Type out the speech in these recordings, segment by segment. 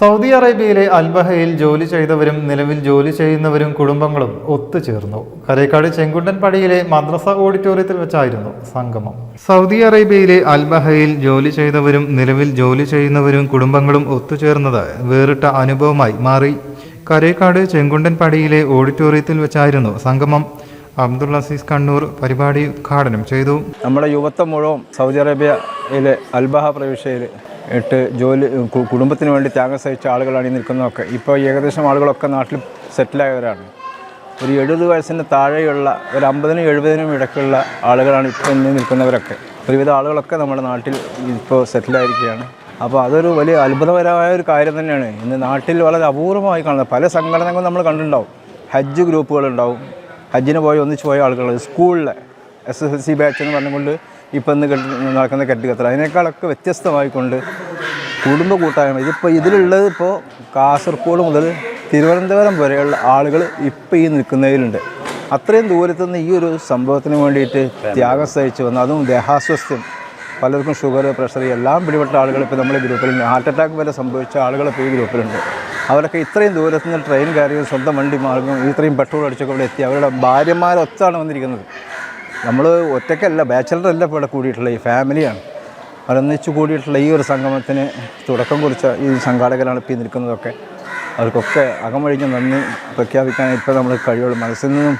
Saudi അറേബ്യയിലെ അൽബഹയിൽ ജോലി ചെയ്തവരും നിലവിൽ ജോലി ചെയ്യുന്നവരും കുടുംബങ്ങളും ഒത്തുചേർന്നു. കരേക്കാട് ചെങ്കുണ്ടൻ പടിയിലെ മദ്രസ ഓഡിറ്റോറിയത്തിൽ വെച്ചായിരുന്നു സംഗമം. സൗദി അറേബ്യയിലെ അൽബഹയിൽ ജോലി ചെയ്തവരും നിലവിൽ ജോലി ചെയ്യുന്നവരും കുടുംബങ്ങളും ഒത്തുചേർന്നത് വേറിട്ട അനുഭവമായി മാറി. കരേക്കാട് ചെങ്കുണ്ടൻ പടിയിലെ ഓഡിറ്റോറിയത്തിൽ വെച്ചായിരുന്നു സംഗമം. അബ്ദുൾ അസീസ് കണ്ണൂർ പരിപാടി ഉദ്ഘാടനം ചെയ്തു. നമ്മുടെ യുവത്വം മുഴുവൻ സൗദി അറേബ്യയിലെ അൽബഹ പ്രവിശ്യയിൽ ഇട്ട് ജോലി കുടുംബത്തിന് വേണ്ടി ത്യാഗം സഹിച്ച ആളുകളാണ് ഈ നിൽക്കുന്നതൊക്കെ. ഇപ്പോൾ ഏകദേശം ആളുകളൊക്കെ നാട്ടിൽ സെറ്റിലായവരാണ്. ഒരു എഴുപത് വയസ്സിന് താഴെയുള്ള ഒരു അമ്പതിനും എഴുപതിനും ഇടയ്ക്കുള്ള ആളുകളാണ് ഇപ്പോൾ ഇന്ന് നിൽക്കുന്നവരൊക്കെ. ഒരുവിധ ആളുകളൊക്കെ നമ്മുടെ നാട്ടിൽ ഇപ്പോൾ സെറ്റിലായിരിക്കുകയാണ്. അപ്പോൾ അതൊരു വലിയ അത്ഭുതകരമായ ഒരു കാര്യം തന്നെയാണ്. ഇന്ന് നാട്ടിൽ വളരെ അപൂർവമായി കാണുന്നത് പല സംഘടനകളും നമ്മൾ കണ്ടിട്ടുണ്ടാവും. ഹജ്ജ് ഗ്രൂപ്പുകളുണ്ടാവും. ഹജ്ജിന് പോയി ഒന്നിച്ച് പോയ ആളുകൾ സ്കൂളിലെ S S L C batch എന്ന് പറഞ്ഞുകൊണ്ട് ഇപ്പം ഇന്ന് കെട്ടി നടക്കുന്ന കെട്ടുകത്തൽ അതിനേക്കാളൊക്കെ വ്യത്യസ്തമായിക്കൊണ്ട് കുടുംബ കൂട്ടായ്മ ഇതിപ്പോൾ ഇതിലുള്ളത് ഇപ്പോൾ കാസർഗോഡ് മുതൽ തിരുവനന്തപുരം വരെയുള്ള ആളുകൾ ഇപ്പോൾ ഈ നിൽക്കുന്നതിലുണ്ട്. അത്രയും ദൂരത്തു നിന്ന് ഈ ഒരു സംഭവത്തിന് വേണ്ടിയിട്ട് ത്യാഗം സഹിച്ചു വന്നു. അതും ദേഹാസ്വസ്ഥ്യം പലർക്കും ഷുഗർ പ്രഷർ എല്ലാം പിടിപെട്ട ആളുകൾ ഇപ്പോൾ നമ്മുടെ ഗ്രൂപ്പിലുണ്ട് ഹാർട്ട് അറ്റാക്ക് വരെ സംഭവിച്ച ആളുകൾ ഇപ്പോൾ ഈ ഗ്രൂപ്പിലുണ്ട്. അവരൊക്കെ ഇത്രയും ദൂരത്തു നിന്ന് ട്രെയിൻ കയറിയും സ്വന്തം വണ്ടി മാർഗം ഇത്രയും പെട്രോൾ അടിച്ചൊക്കെ ഇവിടെ എത്തി. അവരുടെ ഭാര്യമാരൊത്താണ് വന്നിരിക്കുന്നത്. നമ്മൾ ഒറ്റയ്ക്കല്ല ബാച്ചലറല്ല ഇവിടെ കൂടിയിട്ടുള്ള ഈ ഫാമിലിയാണ് അവരൊന്നിച്ച് കൂടിയിട്ടുള്ള ഈ ഒരു സംഗമത്തിന് തുടക്കം കുറിച്ച ഈ സംഘാടകരാണ് ഇപ്പോൾ നിൽക്കുന്നതൊക്കെ. അവർക്കൊക്കെ അകമഴിഞ്ഞ് നന്ദി പ്രഖ്യാപിക്കാൻ ഇപ്പോൾ നമ്മൾ കഴിയുള്ളൂ. മനസ്സിൽ നിന്നും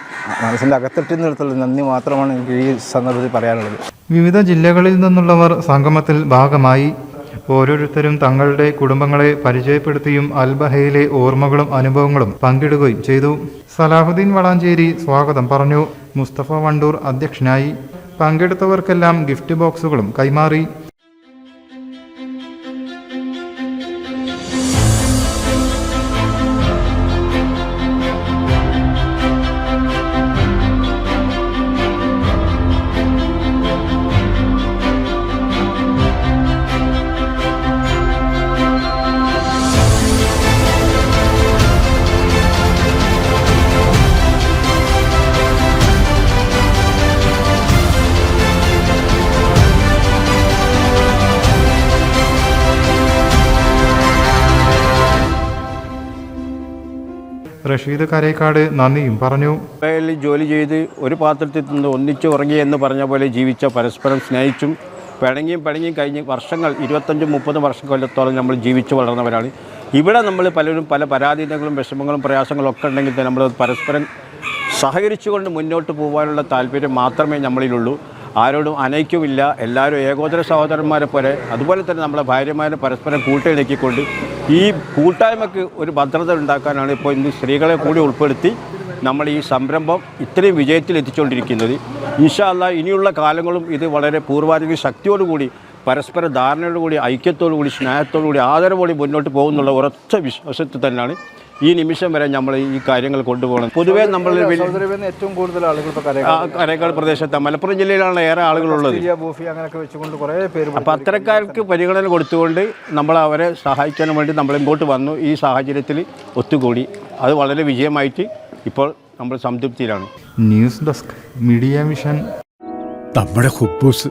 മനസ്സിന്റെ അകത്തിട്ട് നിർത്തുള്ള നന്ദി മാത്രമാണ് എനിക്ക് ഈ സന്ദർഭത്തിൽ പറയാനുള്ളത്. വിവിധ ജില്ലകളിൽ നിന്നുള്ളവർ സംഗമത്തിൽ ഭാഗമായി ഓരോരുത്തരും തങ്ങളുടെ കുടുംബങ്ങളെ പരിചയപ്പെടുത്തിയും അൽബഹയിലെ ഓർമ്മകളും അനുഭവങ്ങളും പങ്കിടുകയും ചെയ്തു. സലാഹുദ്ദീൻ വളാഞ്ചേരി സ്വാഗതം പറഞ്ഞു. മുസ്തഫ വണ്ടൂർ അധ്യക്ഷനായി. പങ്കെടുത്തവർക്കെല്ലാം ഗിഫ്റ്റ് ബോക്സുകളും കൈമാറി. റഷീദ് കരേക്കാട് നന്ദിയും പറഞ്ഞു. മുംബൈയിൽ ജോലി ചെയ്ത് ഒരു പാത്രത്തിൽ നിന്ന് ഒന്നിച്ചു ഉറങ്ങി എന്ന് പറഞ്ഞ പോലെ ജീവിച്ച പരസ്പരം സ്നേഹിച്ചും പിണങ്ങിയും പിണങ്ങിയും കഴിഞ്ഞ് വർഷങ്ങൾ ഇരുപത്തഞ്ചും മുപ്പതും വർഷം കൊല്ലത്തോളം നമ്മൾ ജീവിച്ചു വളർന്നവരാണ്. ഇവിടെ നമ്മൾ പലരും പല പരാധീനങ്ങളും വിഷമങ്ങളും പ്രയാസങ്ങളും ഒക്കെ ഉണ്ടെങ്കിൽ നമ്മൾ പരസ്പരം സഹകരിച്ചുകൊണ്ട് മുന്നോട്ട് പോകാനുള്ള താല്പര്യം മാത്രമേ നമ്മളിലുള്ളൂ. ആരോടും അനൈക്യമില്ല എല്ലാവരും ഏകോദര സഹോദരന്മാരെ പോലെ. അതുപോലെ തന്നെ നമ്മളെ ഭാര്യമാരെ പരസ്പരം കൂട്ടിയിണക്കിക്കൊണ്ട് ഈ കൂട്ടായ്മക്ക് ഒരു ഭദ്രത ഉണ്ടാക്കാനാണ് ഇപ്പോൾ ഇന്ന് സ്ത്രീകളെ കൂടി ഉൾപ്പെടുത്തി നമ്മൾ ഈ സംരംഭം ഇത്രയും വിജയത്തിൽ എത്തിച്ചുകൊണ്ടിരിക്കുന്നത് ഇൻഷാല്ല ഇനിയുള്ള കാലങ്ങളും ഇത് വളരെ പൂർവാധിക ശക്തിയോടുകൂടി പരസ്പര ധാരണയോടുകൂടി ഐക്യത്തോടുകൂടി സ്നേഹത്തോടുകൂടി ആദരവോടി മുന്നോട്ട് പോകുന്നുള്ള ഉറച്ച വിശ്വാസത്തിൽ തന്നെയാണ് ഈ നിമിഷം വരെ നമ്മൾ ഈ കാര്യങ്ങൾ കൊണ്ടുപോകണം പൊതുവേ നമ്മൾ ഏറ്റവും കൂടുതൽ ആളുകൾ കരേക്കാട് പ്രദേശത്ത് മലപ്പുറം ജില്ലയിലാണ് ഏറെ ആളുകളുള്ളത്. അപ്പോൾ അത്തരക്കാർക്ക് പരിഗണന കൊടുത്തുകൊണ്ട് നമ്മൾ അവരെ സഹായിക്കാൻ വേണ്ടി നമ്മൾ ഇങ്ങോട്ട് വന്നു. ഈ സാഹചര്യത്തിൽ ഒത്തുകൂടി. അത് വളരെ വിജയമായിട്ട് ഇപ്പോൾ നമ്മൾ സംതൃപ്തിയിലാണ്. ന്യൂസ് ഡെസ്ക് മീഡിയ മിഷൻ നമ്മുടെ കുബൂസ്